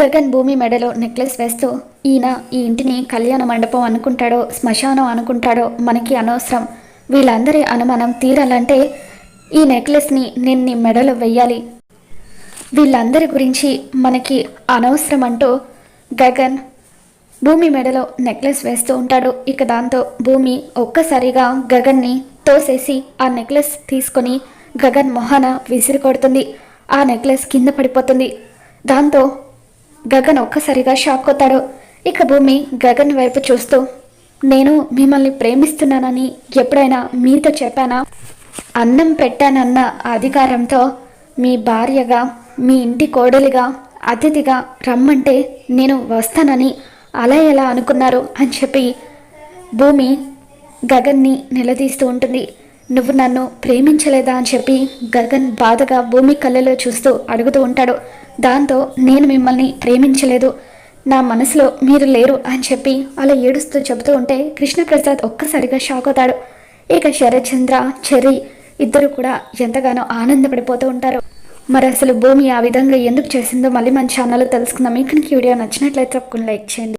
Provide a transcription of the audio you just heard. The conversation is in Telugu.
గగన్ భూమి మెడలో నెక్లెస్ వేస్తూ ఈయన ఈ ఇంటిని కళ్యాణ మండపం అనుకుంటాడో శ్మశానం అనుకుంటాడో మనకి అనవసరం. వీళ్ళందరి అనుమానం తీరాలంటే ఈ నెక్లెస్ని నేను నీ మెడలో వెయ్యాలి. వీళ్ళందరి గురించి మనకి అనవసరం అంటూ గగన్ భూమి మెడలో నెక్లెస్ వేస్తూ ఉంటాడు. ఇక దాంతో భూమి ఒక్కసారిగా గగన్ని తోసేసి ఆ నెక్లెస్ తీసుకొని గగన్ మొహాన విసిరి కొడుతుంది. ఆ నెక్లెస్ కింద పడిపోతుంది. దాంతో గగన్ ఒక్కసారిగా షాక్ అవుతాడు ఇక భూమి గగన్ వైపు చూస్తూ నేను మిమ్మల్ని ప్రేమిస్తున్నానని ఎప్పుడైనా మీతో చెప్పానా? అన్నం పెట్టానన్న అధికారంతో మీ భార్యగా మీ ఇంటి కోడలిగా అతిథిగా రమ్మంటే నేను వస్తానని అలా ఎలా అనుకున్నారు? అని చెప్పి భూమి గగన్ని నిలదీస్తూ ఉంటుంది. నువ్వు నన్ను ప్రేమించలేదా అని చెప్పి గగన్ బాధగా భూమి కళ్ళలో చూస్తూ అడుగుతూ ఉంటాడు. దాంతో నేను మిమ్మల్ని ప్రేమించలేదు. నా మనసులో మీరు లేరు అని చెప్పి అలా ఏడుస్తూ చెబుతూ ఉంటే కృష్ణప్రసాద్ ఒక్కసారిగా షాక్ అవుతాడు. ఇక శరత్చంద్ర చెర్రీ ఇద్దరు కూడా ఎంతగానో ఆనందపడిపోతూ ఉంటారు. మరి అసలు భూమి ఆ విధంగా ఎందుకు చేసిందో మళ్ళీ మన ఛానల్లో తెలుసుకుందాం. మీకు వీడియో నచ్చినట్లయితే తప్పకుండా లైక్ చేయండి.